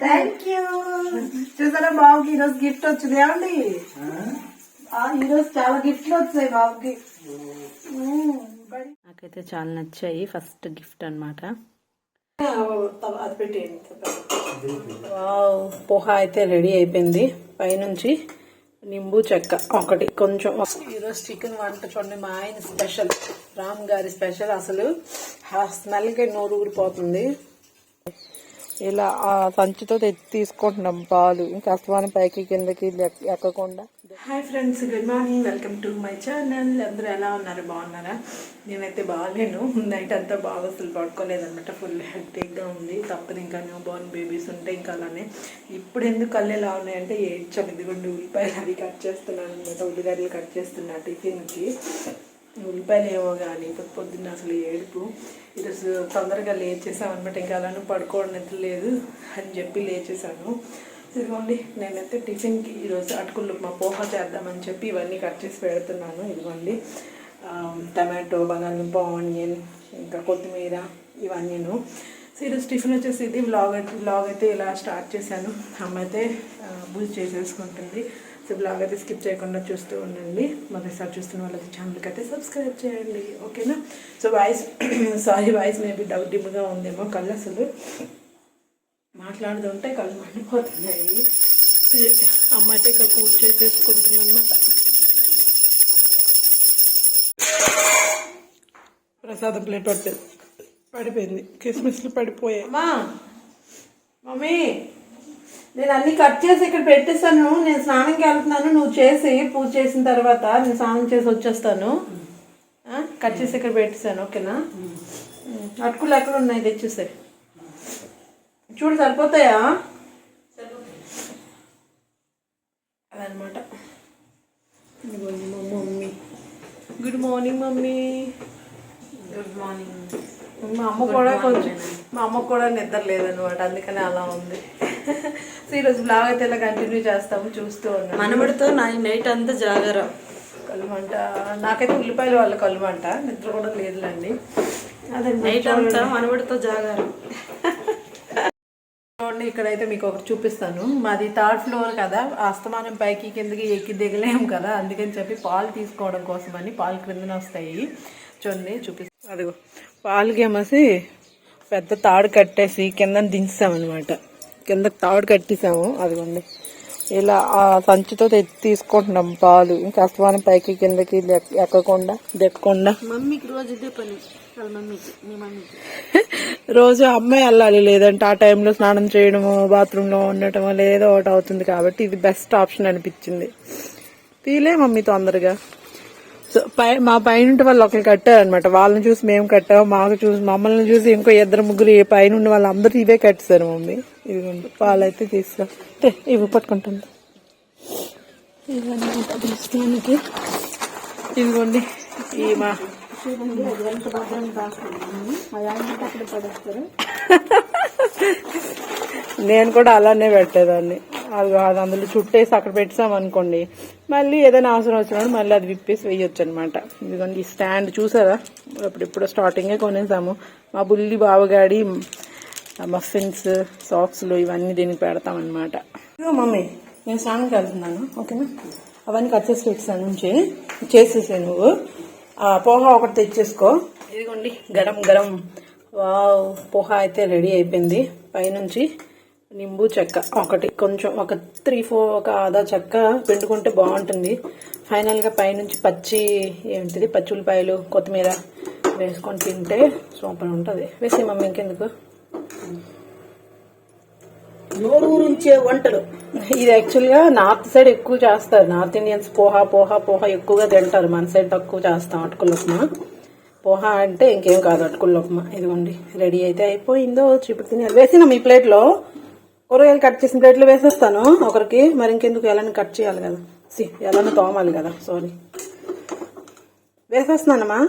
Thank you చూసారా బాబుకి ఈరోజు గిఫ్ట్ వచ్చింది ఏమండి ఈరోజు చాలా గిఫ్ట్లు వచ్చాయి బాబుకి నాకైతే చాలా నచ్చాయి ఫస్ట్ గిఫ్ట్ అనమాట పోహా అయితే రెడీ అయిపోయింది పైనుంచి నింబు చెక్క ఒకటి. కొంచెం ఈరోజు చికెన్ వంట చూడండి మా ఆయన స్పెషల్. రామ్ గారి స్పెషల్. అసలు ఆ స్మెల్కి నోరు ఊరిపోతుంది. ఇలా ఆ సంచితో తెచ్చి తీసుకుంటున్నాం పాలు. ఇంకా అస్తమానం పైకి కిందకి ఎక్కకుండా. Hi friends good morning. Welcome to my channel. అందరూ ఎలా ఉన్నారు? బాగున్నారా? నేనైతే బాగాలేను. నైట్ అంతా బాగా అసలు పడుకోలేదనమాట ఫుల్ హెక్టిక్గా ఉంది. తప్పదు ఇంకా న్యూ బోర్న్ బేబీస్ ఉంటే ఇంకా అలానే. ఇప్పుడు ఎందుకు కళ్ళు ఎలా ఉన్నాయంటే ఏడ్చాను. ఇదిగోండి ఉల్లిపాయలు అవి కట్ చేస్తున్నాను. అనమాట ఉల్లిగడ్డలు కట్ చేస్తున్నా టిఫిన్కి. ఉల్లిపాయలు ఏమో కానీ పొద్దు పొద్దున్న అసలు ఏడుపు. ఈరోజు తొందరగా లేచేసాం అనమాట ఇంకా అలానే పడుకోవడం లేదు అని చెప్పి లేచేసాను. ఇదిగోండి నేనైతే టిఫిన్కి ఈరోజు అటుకులు మా పోహ చేద్దామని చెప్పి ఇవన్నీ కట్ చేసి పెడుతున్నాను. ఇదిగోండి టమాటో బంగాళదుంప ఆనియన్ ఇంకా కొత్తిమీర ఇవన్నీను. సో ఈరోజు టిఫిన్ వచ్చేసి ఇది. బ్లాగ్ అయితే బ్లాగ్ అయితే ఇలా స్టార్ట్ చేశాను. అమ్మ అయితే ఆ, చేసేసుకుంటుంది. సో బ్లాగ్ అయితే స్కిప్ చేయకుండా చూస్తూ ఉండండి. మొదటిసారి చూస్తున్న వాళ్ళకి ఛానల్కి అయితే సబ్స్క్రైబ్ చేయండి. ఓకేనా? So voice sorry voice maybe doubt డిమ్గా ఉందేమో కళ్ళు అసలు. మాట్లాడుతుంటే కళ్ళు మండిపోతున్నాయి. ఇది అమ్మ అయితే ఇక్కడ పూజ చేసేసుకుంటుంది అనమాట ప్రసాదం ప్లేట్ పడిపోయింది. పడిపోయింది. కిస్మిస్లు పడిపోయాయి. మమ్మీ! నేను అన్ని కట్ చేసి ఇక్కడ పెట్టేస్తాను నేను స్నానంకి వెళ్తున్నాను. నువ్వు చేసి పూజ చేసిన తర్వాత నేను స్నానం చేసి వచ్చేస్తాను? కట్ చేసి ఇక్కడ పెట్టేశాను ఓకేనా? అటుకులు ఎక్కడ ఉన్నాయి? తెచ్చేసాయి చూడు సరిపోతాయా? అదనమాట. Mummy. Good morning mummy. Good morning మా అమ్మ కూడా కొంచెం మా అమ్మ కూడా నిద్ర లేదనమాట. అందుకని అలా ఉంది. సో ఈరోజు బ్లాగ్ అయితే ఇలా కంటిన్యూ చేస్తాము చూస్తూ ఉన్నాం మనవడితో నా నైట్ అంతా జాగారం. కలుమంట. నాకైతే ఉల్లిపాయల వాళ్ళ కలుమంట. నిద్ర కూడా లేదులేండి. అదే నైట్ అంతా మనవడితో జాగారం. చూడండి ఇక్కడైతే మీకు ఒకటి చూపిస్తాను. మాది థర్డ్ ఫ్లోర్ కదా. అస్తమానం పైకి కిందకి ఎక్కి దిగలేము కదా. అందుకని చెప్పి పాలు తీసుకోవడం కోసమని పాలు క్రిందన వస్తాయి. చూడండి చూపిస్తాను అదిగో పాలకి ఏమసి పెద్ద తాడు కట్టేసి కింద దించామన్నమాట కింద తాడు కట్టేసాము. అదిగోండి. ఇలా ఆ సంచితో తీసుకుంటున్నాం పాలు. ఇంకా అస్తమానం పైకి కిందకి ఎక్క- ఎక్కకుండా దిక్కకుండా మమ్మీకి రోజు ఇదే పని. రోజు అమ్మాయి వెళ్ళాలి లేదంటే ఆ టైంలో స్నానం చేయడము బాత్రూంలో ఉండటమో లేదో ఒకటి అవుతుంది కాబట్టి ఇది బెస్ట్ ఆప్షన్ అనిపించింది. తీలే మమ్మీ తొందరగా. సో పై మా పైన వాళ్ళు ఒకరు కట్టారనమాట వాళ్ళని చూసి మేము కట్టాము మాకు చూసి మమ్మల్ని చూసి ఇంకో ఇద్దరు ముగ్గురు పైన ఉన్న వాళ్ళందరూ ఇవే కట్టేశారు మమ్మీ. ఇదిగోండి పాలైతే తీసుకో ఇవి పట్టుకుంటుంది. ఇదిగోండి ఈ మా నేను కూడా అలానే పెట్టేదాన్ని. అది కాదు అందులో చుట్టేసి అక్కడ పెట్టాం అనుకోండి. మళ్ళీ ఏదైనా అవసరం వచ్చినప్పుడు మళ్ళీ అది విప్పేసి వేయొచ్చు అనమాట ఇదిగోండి ఈ స్టాండ్ చూసారా? అప్పుడు స్టార్టింగే కొనేసాము. మా బుల్లి బావగాడి మఫిన్స్ సాక్స్లు ఇవన్నీ దీనికి పెడతాం అనమాట మమ్మీ నేను స్నానంకి వెళ్తున్నాను ఓకేనా? అవన్నీ కట్ చేసి పెట్టాను నుంచి చేసేసే నువ్వు. ఆ పోహా ఒకటి తెచ్చేసుకో. ఇదిగోండి గరం గరం. వావ్ పోహా అయితే రెడీ అయిపోయింది. పైనుంచి నింబు చెక్క ఒకటి. కొంచెం ఒక త్రీ ఫోర్ ఒక ఆదా చెక్క పిండుకుంటే బాగుంటుంది. ఫైనల్గా పైనుంచి పచ్చి ఏంటిది? పచ్చి ఉల్లిపాయలు కొత్తిమీర వేసుకొని తింటే సూపర్ ఉంటుంది. వేసే మమ్మీ ఇంకెందుకు? నోరూరించే వంటలు. ఇది యాక్చువల్గా నార్త్ సైడ్ ఎక్కువ చేస్తారు. నార్త్ ఇండియన్స్ పోహా పోహా పోహా ఎక్కువగా తింటారు. మన సైడ్ తక్కువ చేస్తాం అటుకుల ఉప్మా. పోహా అంటే ఇంకేం కాదు అటుకుల ఉప్మా. ఇదిగోండి రెడీ అయితే అయిపోయిందో తిని వేసిన మీ ప్లేట్లో? కూరగాయలు కట్ చేసిన ప్లేట్లో వేసేస్తాను ఒకరికి. మరి ఇంకెందుకు? ఎలాని కట్ చేయాలి కదా. సి ఎలాని తోమాలి కదా. సారీ వేసేస్తున్నానమ్మా.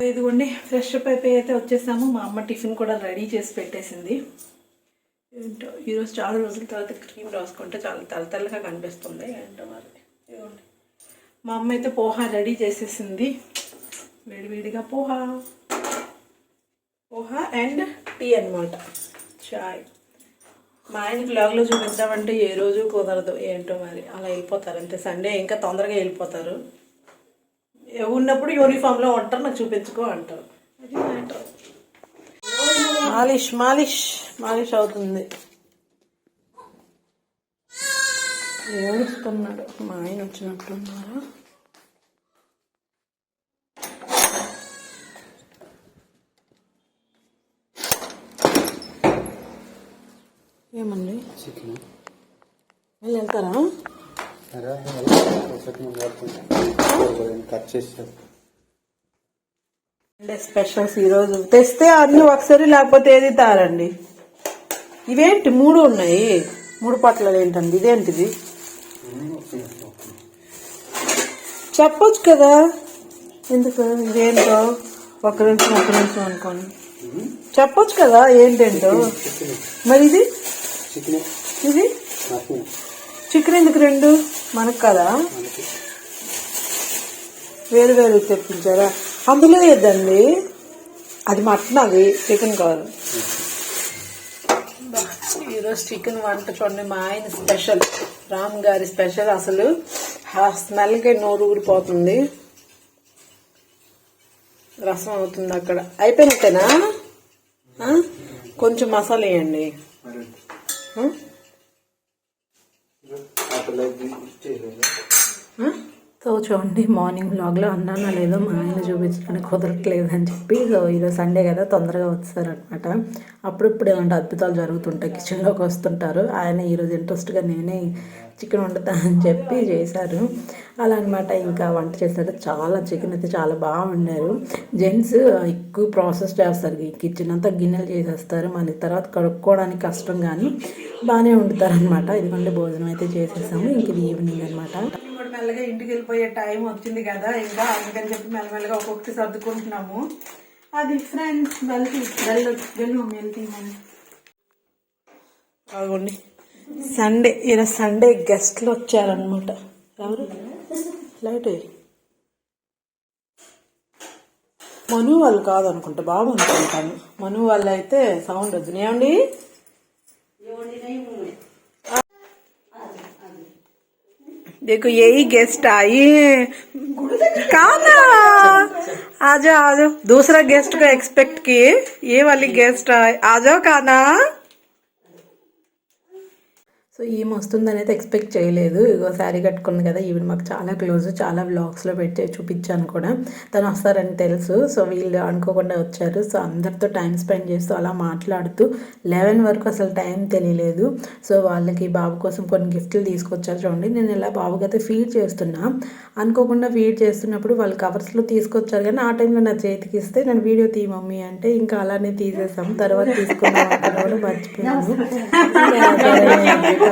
ఇదిగోండి ఫ్రెష్ అప్ అయిపోయి అయితే వచ్చేసాము. మా అమ్మ టిఫిన్ కూడా రెడీ చేసి పెట్టేసింది. ఏంటో ఈరోజు చాలా రోజుల తర్వాత క్రీమ్ రాసుకుంటే చాలా తెల్ల తెల్లగా కనిపిస్తుంది. ఏంటో మరి. ఇదిగోండి. మా అమ్మ అయితే పోహా రెడీ చేసేసింది. వేడివేడిగా పోహా అండ్ టీ అన్నమాట. చాయ్ మా ఆయన బ్లాగ్లో చూపిద్దామంటే ఏ రోజు కుదరదు ఏంటో మరి. అలా వెళ్ళిపోతారు. అంతే సండే ఇంకా తొందరగా వెళ్ళిపోతారు. ఉన్నప్పుడు యూనిఫామ్లో ఉంటారు నాకు చూపించుకో అంటారు. అది మ్యాటర్ మాలిష్ మాలిష్ మాలిష్ అవుతుంది. ఏడుస్తున్నాడు. మా ఆయన వచ్చినట్టున్నారు? ఏమండి? చికెన్. వెళ్ళి వెళ్తారా? కట్ అంటే స్పెషల్స్ ఈరోజు తెస్తే అన్ని ఒకసారి లేకపోతే ఏది తారండి? ఇవేంటి? మూడు ఉన్నాయి. మూడు పట్లలు ఏంటండి? ఇదేంటిది? చెప్పొచ్చు కదా. ఎందుకు? ఇదేంటో? ఒక నిమిషం ఒక నిమిషం అనుకోండి. చెప్పొచ్చు కదా ఏంటేంటో? మరి ఇది చికెన్. ఇది? నాకు చికెన్ ఎందుకు రెండు? మనకు కదా. వేరు వేరు తెప్పించారా? అందులో ఏదండి? అది మటన్ అది చికెన్ కాదు. ఈరోజు చికెన్ వంట చూడండి మా ఆయన స్పెషల్. రామ్ గారి స్పెషల్ అసలు. ఆ స్మెల్కి నోరు ఊరిపోతుంది. రసం అవుతుంది అక్కడ. అయిపోయినట్టేనా? ఆ? కొంచెం మసాలా వేయండి. ఆ? సో చూడండి మార్నింగ్ బ్లాగ్లో అన్నానా లేదో మా ఆయన చూపించడానికి కుదరట్లేదు అని చెప్పి సో ఈరోజు సండే కదా తొందరగా వస్తారనమాట అప్పుడప్పుడు ఏమంటే అద్భుతాలు జరుగుతుంటాయి కిచెన్లోకి వస్తుంటారు. ఆయన ఈరోజు ఇంట్రెస్ట్గా నేనే చికెన్ వండుతా అని చెప్పి చేశారు. అలా అనమాట ఇంకా వంట చేశారు. చాలా చికెన్ అయితే చాలా బాగా వండారు. జెంట్స్ ఎక్కువ ప్రాసెస్ చేస్తారు కిచెన్ అంతా గిన్నెలు చేసేస్తారు. మన తర్వాత కడుక్కోవడానికి కష్టం కానీ బాగానే వండుతారనమాట ఇదిగోండి భోజనం అయితే చేసేసాము. ఇంక ఈవినింగ్ అనమాట మెల్లగా ఇంటికి వెళ్ళిపోయే టైం వచ్చింది కదా ఇంకా. అందుకని చెప్పి మెల్లమెల్లగా ఒక్కొక్కటి సర్దుకుంటున్నాము. అది ఫ్రెండ్స్ వెళ్తీ వెళ్ళు వెళ్ళు మమ్మీ వెళ్తీ మమ్మీ. సండే ఈరోజు సండే గెస్ట్లు వచ్చారనమాట ఎవరు? లైట్ మను వాళ్ళు కాదనుకుంటా బాబు అనుకుంటాను. మను వాళ్ళు అయితే సౌండ్ వద్దు. ఏమండి? देखो यही गेस्ट आई कहा ना आ जाओ आ जाओ। दूसरा गेस्ट को एक्सपेक्ट किए। ये वाली गेस्ट आए। आ जाओ कहा काना సో ఈమె వస్తుందని అయితే ఎక్స్పెక్ట్ చేయలేదు. ఇగో శారీ కట్టుకుంది కదా ఈవిడ మాకు చాలా క్లోజ్ చాలా వ్లాగ్స్లో పెట్టి చూపించాను కూడా. తను వస్తారని తెలుసు. సో వీళ్ళు అనుకోకుండా వచ్చారు. సో అందరితో టైం స్పెండ్ చేస్తూ అలా మాట్లాడుతూ లెవెన్ వరకు అసలు టైం తెలియలేదు. సో వాళ్ళకి బాబు కోసం కొన్ని గిఫ్ట్లు తీసుకొచ్చారు చూడండి. నేను ఇలా బాబుకి అయితే ఫీడ్ చేస్తున్నా. అనుకోకుండా ఫీడ్ చేస్తున్నప్పుడు వాళ్ళు కవర్స్లో తీసుకొచ్చారు కానీ ఆ టైంలో నా చేతికి ఇస్తే నేను వీడియో తీ మమ్మీ అంటే ఇంకా అలానే తీసేసాం. తర్వాత తీసుకున్నాం మర్చిపోయాను.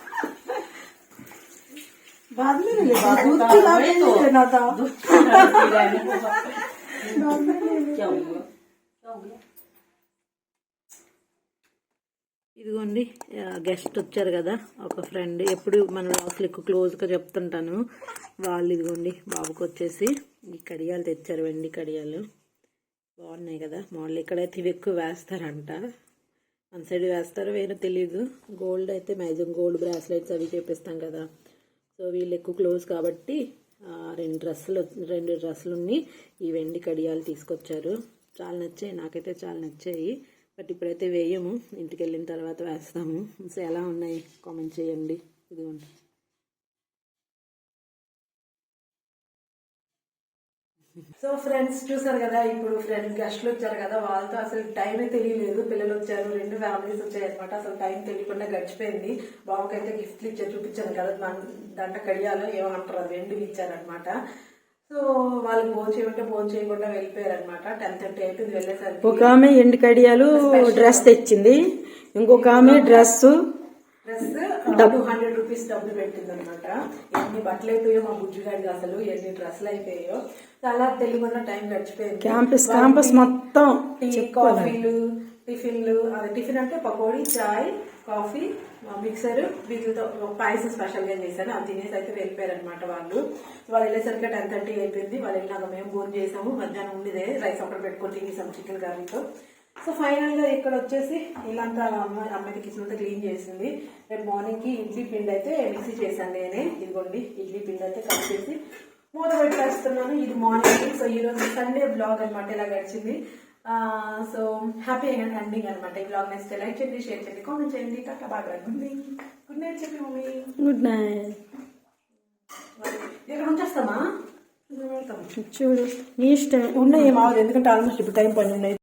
बाद में नहीं लेना दूध पिला के नहीं लेना था क्या हो गया क्या हो गया ఇదిగోండి గెస్ట్ వచ్చారు కదా ఒక ఫ్రెండ్ ఎప్పుడు మన అసలు ఎక్కువ క్లోజ్గా చెప్తుంటాను వాళ్ళు ఇదిగోండి బాబుకి వచ్చేసి ఈ కడియాలు తెచ్చారు వెండి కడియాలు బాగున్నాయి కదా మోడల్ ఇక్కడైతే ఇవి ఎక్కువ వేస్తారంట మన సైడ్ వేస్తారో వేరే తెలీదు గోల్డ్ అయితే మ్యాక్సిమం గోల్డ్ బ్రాస్లెట్స్ అవి చేపిస్తాం కదా సో వీళ్ళు ఎక్కువ క్లోజ్ కాబట్టి రెండు డ్రెస్సులు రెండు డ్రెస్సులుని ఈ వెండి కడియాలు తీసుకొచ్చారు. చాలా నచ్చాయి. నాకైతే చాలా నచ్చాయి. బట్ ఇప్పుడైతే వేయము. ఇంటికి వెళ్ళిన తర్వాత వేస్తాము. సో ఎలా ఉన్నాయి? కామెంట్ చేయండి. ఇదిగోండి. సో ఫ్రెండ్స్ చూసారు కదా ఇప్పుడు ఫ్రెండ్స్ గెస్ట్లు వచ్చారు కదా వాళ్ళతో అసలు టైమే తెలియలేదు. పిల్లలు వచ్చారు రెండు ఫ్యామిలీస్ వచ్చాయి అనమాట అసలు టైం తెలియకుండా గడిచిపోయింది. బాబుకైతే గిఫ్ట్లు ఇచ్చారు చూపించాను కదా మన దంట కడియాలు ఏమంటారు అది వెండి ఇచ్చారనమాట సో వాళ్ళు భోజనం చేయమంటే భోజనం చేయకుండా వెళ్ళిపోయారు అనమాట టెన్ థర్టీ అయిపోయింది వెళ్ళేసరికి ఒక ఆమె ఎండు కడియాలు డ్రెస్ తెచ్చింది. ఇంకొక ఆమె dress dress two hundred rupees డబ్బులు పెట్టింది అనమాట ఎన్ని బట్టలు అయిపోయాయో మా బుజ్జిగాడికి అసలు ఎన్ని డ్రెస్సులు అయిపోయాయో. చాలా తెలియకుండా టైం గడిచిపోయింది. క్యాంపస్ క్యాంపస్ మొత్తం టీ కాఫీలు టిఫిన్లు అది టిఫిన్ అంటే పకోడీ చాయ్ కాఫీ మిక్సర్ వీటితో పాయసం స్పెషల్గా చేశాను. అది తినేసి అయితే వెళ్ళిపోయారు అనమాట వాళ్ళు వాళ్ళు వెళ్ళేసరికి టెన్ థర్టీ అయిపోయింది. వాళ్ళు వెళ్ళినాక మేము భోజనం చేసాము. మధ్యాహ్నం ఉండేదే రైస్ ఒకటి పెట్టుకొని తినేసాము చికెన్ కర్రీతో సో ఫైనల్గా ఇక్కడ వచ్చేసి ఇలాంతా అమ్మాయి అమ్మాయి కిచెన్ అంతా క్లీన్ చేసింది. రేపు మార్నింగ్కి ఇడ్లీ పిండి అయితే మిక్సీ చేశాను నేనే. ఇదిగోండి ఇడ్లీ పిండి అయితే కట్ చేసి మూత పెట్టేస్తున్నాను. ఇది మార్నింగ్ సో ఈ రోజు సండే బ్లాగ్ అనమాట ఇలా గడిచింది. సో హ్యాపీ ఎండింగ్ అనమాట ఈ బ్లాగ్ నెక్స్ట్ లైక్ చేయండి షేర్ చేయండి కామెంట్ చేయండి. టాటా బాగా గుడ్ గుడ్ నైట్ చెప్పి మమ్మీ. గుడ్ నైట్ ఇక్కడ ఉంచేస్తామా చూడు నీ ఇష్టం. ఉన్నాయి ఏమావదు ఎందుకంటే ఆల్మోస్ట్ ఇప్పుడు టైం పని ఉన్నాయి